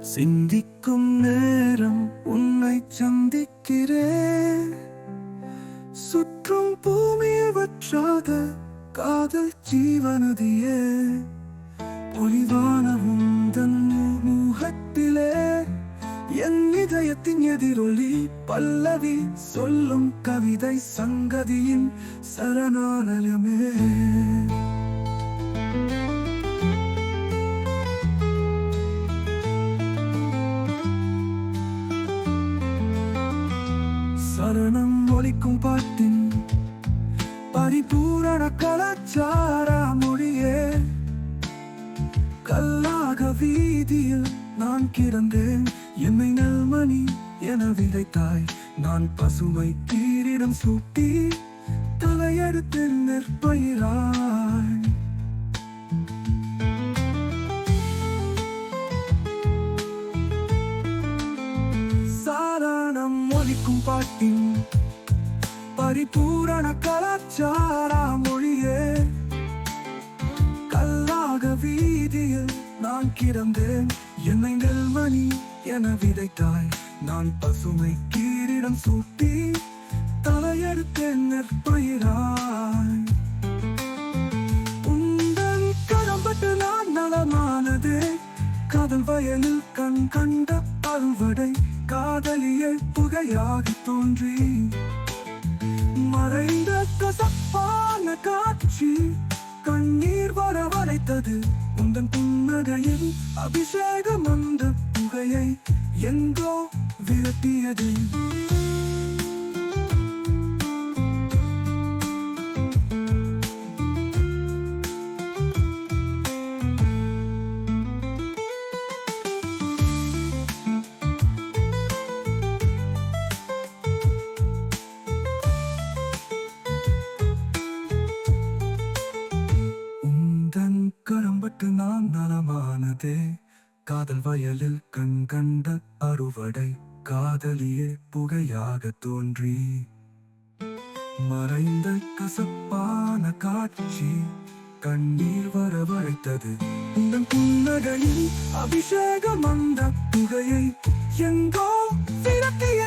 சிந்திக்கும் நேரம் உன்னை சந்திக்கிறேன் சுற்றும் பூமியை வற்றாத காதல் ஜீவனதியே பொலிவான உந்தன் முகத்திலே என் இதயத்தின் எதிரொலி பல்லவி சொல்லும் கவிதை சங்கதியின் சரணாலயமே. சரணம் ஒலிக்கும் பாட்டின் பரிபூரண கலாச்சார மொழியே. கல்லாக வீதியில் நான் கிடந்தேன். என்னை நல்மணி என விதைத்தாய். நான் பசுமை தீரிடம் சூட்டி தலையெடுத்து நெற்பயிராய். ஒலிக்கும் பாட்டின் பரிபூரண கலாச்சார மொழியே. கல்லாக வீதியில் நான் கிடந்தேன். என்னை நெல்மணி என விதைத்தாய். நான் பசுமை கீரிடம் சூட்டி தலையெடுத்தேன் நெற்பயிராய். உந்தன் கடம்பட்டு நான் நலமானதே. காதல் வயலில் கண் கண்ட அறுவடை. காதலியை புகையாக தோன்றி மறைந்த கசப்பான காட்சி கண்ணீர் வர வரைத்தது உந்தன் புன்னகையில் அபிஷேகம் அந்த புகையை எங்கோ விரட்டியது. கரம்பட்டு நான் நலமானதே. காதல் வயலில் கண் கண்ட அறுவடை. காதலியே புகையாக தோன்றி. மறைந்த கசப்பான காட்சி. கண்ணீர் வரவழைத்தது உந்தன் புன்னகையில் அபிஷேக மந்த புகையை. எங்கோ விரட்டி